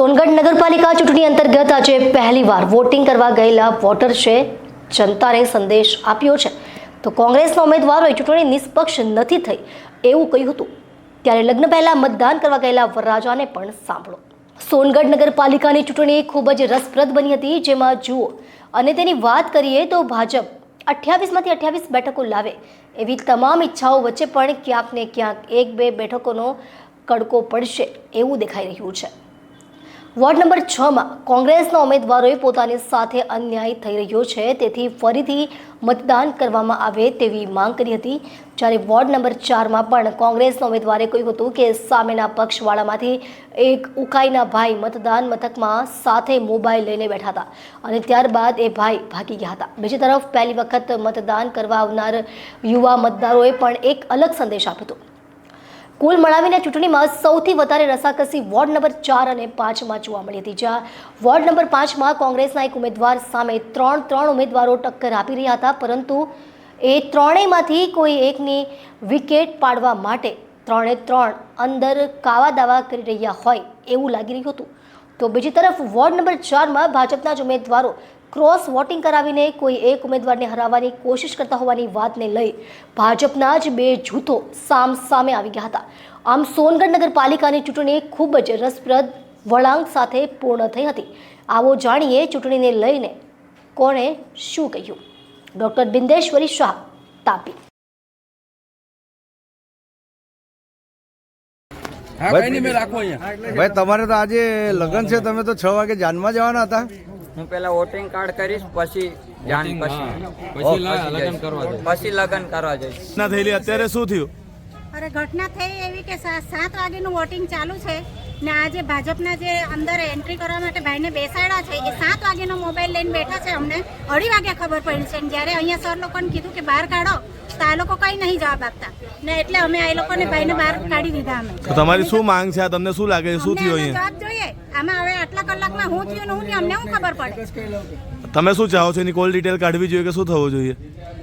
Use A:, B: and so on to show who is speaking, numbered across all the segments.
A: સોનગઢ નગરપાલિકા ચૂંટણી અંતર્ગત આજે પહેલીવાર વોટિંગ કરવા ગયેલા વોટર્સે જનતાને સંદેશ આપ્યો છે. તો કોંગ્રેસના ઉમેદવારોએ ચૂંટણી નિષ્પક્ષ નથી થઈ એવું કહ્યું હતું. ત્યારે લગ્ન પહેલા મતદાન કરવા ગયેલા વરરાજાને પણ સાંભળો. સોનગઢ નગરપાલિકાની ચૂંટણી ખૂબ જ રસપ્રદ બની હતી. જેમાં જુઓ, અને તેની વાત કરીએ તો ભાજપ અઠ્યાવીસમાંથી અઠ્યાવીસ બેઠકો લાવે એવી તમામ ઈચ્છાઓ વચ્ચે પણ ક્યાંક ને ક્યાંક એક બે બેઠકોનો કડકો પડશે એવું દેખાઈ રહ્યું છે. વોર્ડ નંબર છમાં કોંગ્રેસના ઉમેદવારોએ પોતાની સાથે અન્યાય થઈ રહ્યો છે, તેથી ફરીથી મતદાન કરવામાં આવે તેવી માંગ કરી હતી. જ્યારે વોર્ડ નંબર ચારમાં પણ કોંગ્રેસના ઉમેદવારે કહ્યું હતું કે સામેના પક્ષવાળામાંથી એક ઉકાઈના ભાઈ મતદાન મથકમાં સાથે મોબાઈલ લઈને બેઠા હતા અને ત્યારબાદ એ ભાઈ ભાગી ગયા હતા. બીજી તરફ પહેલી વખત મતદાન કરવા આવનાર યુવા મતદારોએ પણ એક અલગ સંદેશ આપ્યો હતો. કુલ મળાવીને ચૂંટણીમાં સૌથી વધારે રસાકસી વોર્ડ નંબર ચાર અને પાંચમાં જોવા મળી હતી. જ્યાં વોર્ડ નંબર પાંચમાં કોંગ્રેસના એક ઉમેદવાર સામે ત્રણ ત્રણ ઉમેદવારો ટક્કર આપી રહ્યા હતા, પરંતુ એ ત્રણેયમાંથી કોઈ એકની વિકેટ પાડવા માટે ત્રણે ત્રણ અંદર કાવા દાવા કરી રહ્યા હોય એવું લાગી રહ્યું હતું. તો બીજી તરફ વોર્ડ નંબર ચારમાં ભાજપના જ ઉમેદવારો ક્રોસ વોટિંગ કરાવીને કોઈ એક ઉમેદવારને હરાવવાની કોશિશ કરતા હોવાની વાતને લઈ ભાજપના જ બે જૂથો સામ સામે આવી ગયા હતા. આમ સોનગઢ નગરપાલિકાની ચૂંટણી ખૂબ જ રસપ્રદ વળાંક સાથે પૂર્ણ થઈ હતી. આવો જાણીએ ચૂંટણીને લઈને કોણે શું કહ્યું? ડૉક્ટર બિંદેશ્વરી શાહ તાપી.
B: હા કઈ નહીં મેં રાખો
C: ભાઈ તમારે તો આજે લગ્ન છે તમે તો છ વાગે જાનમાં જવાના હતા.
D: હું પેલા વોટિંગ કાર્ડ કરીશ પછી જાણ પછી
B: પછી લગ્ન કરવા દે
D: પછી લગ્ન કરવા જઈશ.
C: ના થયેલી અત્યારે શું થયું?
E: અરે ઘટના થઈ એવી કે સાત વાગ્યાનું વોટિંગ ચાલુ છે ને આજે ભાજપના જે અંદર એન્ટ્રી કરવા માટે ભાઈને બેસાડ્યા છે એ સાત વાગ્યાનો મોબાઈલ લઈને બેઠા છે અમને. અઢી વાગ્યા ખબર પડી છે જ્યારે અહીંયા સર લોકોને કીધું કે બહાર કાઢો તો આ લોકો કઈ નહીં જવાબ આપતા. ને એટલે અમે આ લોકોને ભાઈને બહાર કાઢી દીધા અમે.
C: તમારી શું માંગ છે? તમને શું લાગે? છે શું થયું અહીંયા?
E: આમાં હવે આટલા કલાકમાં હું થયું ને હું થયું અમને શું ખબર પડે?
C: તમે શું ચાહો છો એની કોલ ડિટેલ કાઢવી જોઈએ કે શું થવું જોઈએ?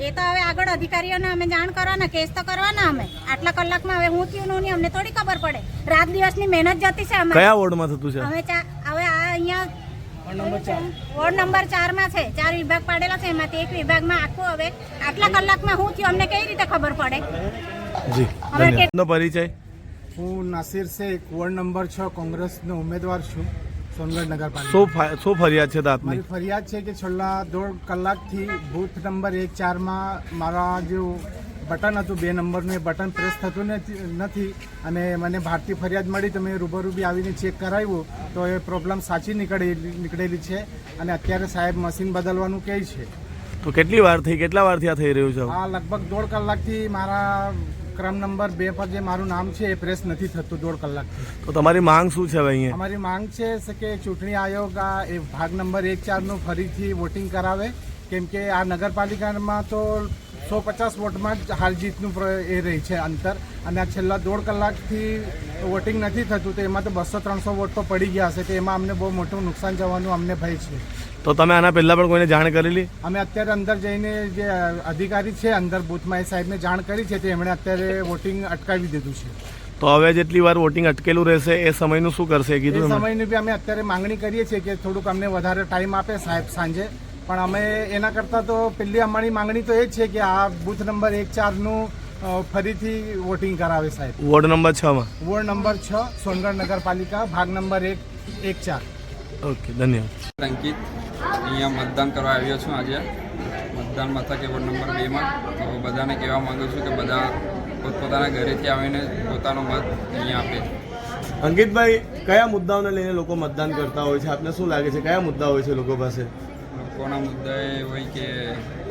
E: એ તો હવે આગળ અધિકારીઓને અમે જાણ કરવાના કેસ તો કરવાના અમે. આટલા કલાકમાં હવે હું થયું ને નહીં અમને થોડી ખબર પડે. રાત દિવસની મહેનત જતી છે અમારી.
C: કયા વોર્ડમાં થતું છે?
E: હવે હવે આ અહીંયા વોર્ડ નંબર ચાર. માં છે. ચાર વિભાગ પાડેલા છે. એમાંથી એક વિભાગમાં આખું હવે આટલા કલાકમાં હું થયું અમને કઈ રીતે ખબર પડે?
C: જી પરિચય?
F: હું નાસિર શેખ વોર્ડ નંબર છ કોંગ્રેસનો ઉમેદવાર છું સોનગઢ નગરપાલિકા.
C: શું ફરિયાદ છે આપની
F: મારી ફરિયાદ છે કે છેલ્લા દોઢ કલાકથી બૂથ નંબર એક ચારમાં મારા જે બટન હતું બે નંબરનું એ બટન પ્રેસ થતું નથી અને મને ભારતીય ફરિયાદ મળી તો મેં રૂબરૂ બી આવીને ચેક કરાવ્યું તો એ પ્રોબ્લેમ સાચી નીકળેલી નીકળેલી છે અને અત્યારે સાહેબ મશીન બદલવાનું કહે છે.
C: તો કેટલી વાર થઈ કેટલા વારથી આ થઈ રહ્યું છે?
F: આ લગભગ દોઢ કલાકથી મારા ક્રમ નંબર બે પર જે મારું નામ છે એ પ્રેસ નથી થતું દોઢ કલાકથી.
C: તો તમારી માંગ શું છે હવે અહીંયા?
F: અમારી માંગ છે છે કે ચૂંટણી આયોગ આ એ ભાગ નંબર એક ચારનું ફરીથી વોટિંગ કરાવે. કેમ કે આ નગરપાલિકામાં તો સો પચાસ વોટમાં જ હાર જીતનું એ રહી છે અંતર. અને આ છેલ્લા દોઢ કલાકથી વોટિંગ નથી થતું તો એમાં તો બસો ત્રણસો વોટ તો પડી ગયા હશે. તો એમાં અમને બહુ મોટું નુકસાન જવાનું અમને ભય છે.
C: તો તમે આના પહેલા પણ કોઈને જાણ કરેલી?
F: અમે અત્યારે અંદર જઈને જે અધિકારી છે અંદર બૂથમાં એ સાહેબને જાણ કરી છે તે એમણે અત્યારે વોટિંગ અટકાવી દીધું છે.
C: તો હવે જેટલી વાર વોટિંગ અટકેલું રહેશે એ સમયનું શું કરશે કીધું?
F: સમયની બી અમે અત્યારે માંગણી કરીએ છીએ કે થોડુંક અમને વધારે ટાઈમ આપે સાહેબ સાંજે. પણ અમે એના કરતાં તો પહેલી અમારી માંગણી તો એ જ છે કે આ બૂથ નંબર એક ચારનું ફરીથી વોટિંગ કરાવે સાહેબ.
C: વોર્ડ નંબર છ માં?
F: વોર્ડ નંબર છ સોનગઢ નગરપાલિકા ભાગ નંબર એક એક ચાર.
C: ઓકે ધન્યવાદ.
B: અંકિત અહીંયા મતદાન કરવા આવ્યો છું આજે. મતદાન મથકે વોર્ડ નંબર બેમાં તો બધાને કહેવા માંગુ છું કે બધા પોતપોતાના ઘરેથી આવીને પોતાનો મત અહીંયા આપે.
C: અંકિતભાઈ કયા મુદ્દાઓને લઈને લોકો મતદાન કરતા હોય છે? આપને શું લાગે છે? કયા મુદ્દા હોય છે લોકો પાસે?
B: લોકોના મુદ્દા એ હોય કે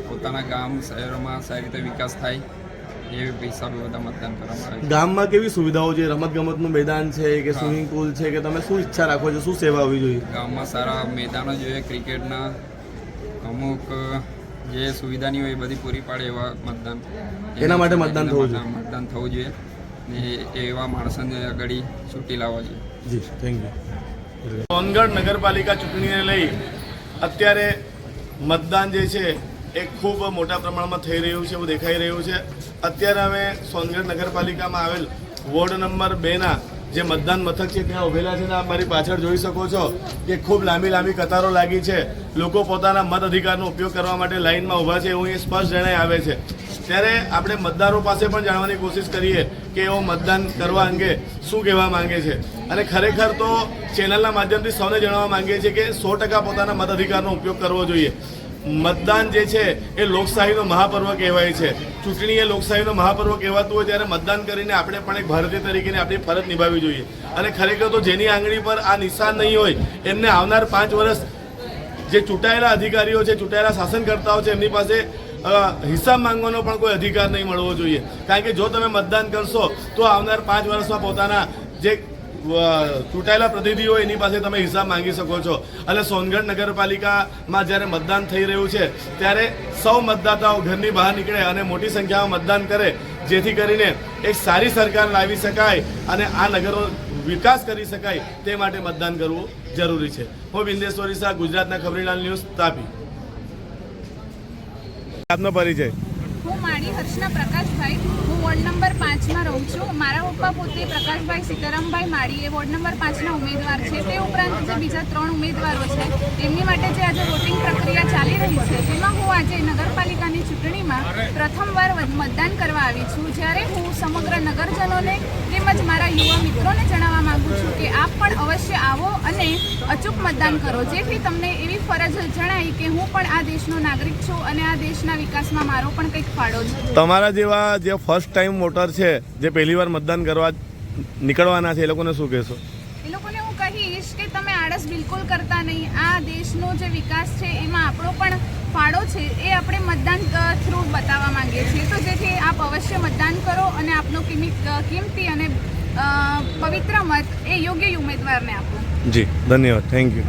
B: પોતાના ગામ શહેરોમાં સારી રીતે વિકાસ થાય. એ હિસાબે બધા મતદાન કરવામાં આવે
C: ગામમાં કેવી સુવિધાઓ છે? રમત ગમતનું મેદાન છે કે સ્વિમિંગ પુલ છે કે તમે શું ઈચ્છા રાખો છો? શું સેવા હોવી જોઈએ?
B: ગામમાં સારા મેદાનો જોઈએ ક્રિકેટના અમુક જે સુવિધાની હોય એ બધી પૂરી પાડે એવા મતદાન.
C: એના માટે મતદાન થવું જોઈએ.
B: મતદાન થવું જોઈએ. ને એ- એવા માણસોને આગળ છૂટી લાવવા જોઈએ.
C: જી થેન્ક યુ સોનગઢ નગરપાલિકા ચૂંટણીને લઈ અત્યારે મતદાન જે છે એ ખૂબ મોટા પ્રમાણમાં થઈ રહ્યું છે, એવું દેખાઈ રહ્યું છે. અત્યારે અમે સોનગઢ નગરપાલિકામાં આવેલ વોર્ડ નંબર બેના જે મતદાન મથક છે, ત્યાં ઉભેલા છે ને આપ મારી પાછળ જોઈ શકો છો કે ખૂબ લાંબી લાંબી કતારો લાગી છે. લોકો પોતાના મત અધિકારનો ઉપયોગ કરવા માટે લાઇનમાં ઊભા છે, એવું એ સ્પષ્ટ જણાય આવે છે. ત્યારે આપણે મતદારો પાસે પણ જાણવાની કોશિશ કરીએ કે એઓ મતદાન કરવા અંગે શું કહેવા માંગે છે. અને ખરેખર તો ચેનલના માધ્યમથી સૌને જણાવવા માંગીએ છીએ કે સો ટકા પોતાના મત અધિકારનો ઉપયોગ કરવો જોઈએ. મતદાન જે છે એ લોકશાહીનો મહાપર્વ કહેવાય છે. ચૂંટણી એ લોકશાહીનો મહાપર્વ કહેવાતું હોય ત્યારે મતદાન કરીને આપણે પણ એક ભારતીય તરીકેની આપણી ફરજ નિભાવવી જોઈએ. અને ખરેખર તો જેની આંગળી પર આ નિશાન નહીં હોય, એમને આવનાર પાંચ વર્ષ જે ચૂંટાયેલા અધિકારીઓ છે, ચૂંટાયેલા શાસનકર્તાઓ છે, એમની પાસે હિસાબ માંગવાનો પણ કોઈ અધિકાર નહીં મળવો જોઈએ. કારણ કે જો તમે મતદાન કરશો, તો આવનાર પાંચ વર્ષમાં પોતાના જે ચૂંટાયેલા પ્રતિનિધિઓ એની પાસે તમે હિસાબ માંગી શકો છો. અને સોનગઢ નગરપાલિકામાં જ્યારે મતદાન થઈ રહ્યું છે, ત્યારે સૌ મતદાતાઓ ઘરની બહાર નીકળે અને મોટી સંખ્યામાં મતદાન કરે, જેથી કરીને એક સારી સરકાર લાવી શકાય અને આ નગરો વિકાસ કરી શકાય તે માટે મતદાન કરવું જરૂરી છે. હું બિંદેશ્વરી શાહ ગુજરાતના ખબરીલાલ ન્યૂઝ, તાપી. આપનો પરિચય.
G: હું માણી હર્ષના પ્રકાશભાઈ. હું વોર્ડ નંબર મારા પપ્પા પોતે પ્રકાશભાઈ સીતારામભાઈ માળી એ વોર્ડ નંબર પાંચના ઉમેદવાર છે. તે ઉપરાંત જે બીજા ત્રણ ઉમેદવારો છે તેમની માટે જે આજે વોટિંગ પ્રક્રિયા ચાલી રહી છે, તેમાં હું આજે નગરપાલિકાની ચૂંટણીમાં પ્રથમવાર મતદાન કરવા આવી છું. જ્યારે હું સમગ્ર નગરજનોને તેમજ મારા યુવા મિત્રોને જણાવવા માગું છું કે આપ પણ અવશ્ય આવો અને અચૂક મતદાન કરો. જેથી તમને એવી ફરજ જણાય કે હું પણ આ દેશનો નાગરિક છું અને આ દેશના વિકાસમાં મારો પણ કંઈક ફાળો છે.
C: તમારા જેવા જે ફર્સ્ટ ટાઈમ વોટર છે, જે પહેલી વાર મતદાન કરવા નીકળવાના છે એ લોકોને શું કહેશો?
G: એ લોકોને હું કહીશ કે તમે આળસ બિલકુલ કરતા નહીં. આ દેશનો જે વિકાસ છે એમાં આપણો પણ ફાળો છે એ આપણે મતદાન થ્રુ બતાવવા માંગીએ છીએ. તો જેથી આપ અવશ્ય મતદાન કરો અને આપનો કિંમત કિંમતી અને પવિત્ર મત એ યોગ્ય ઉમેદવારને આપો.
C: જી ધન્યવાદ. Thank you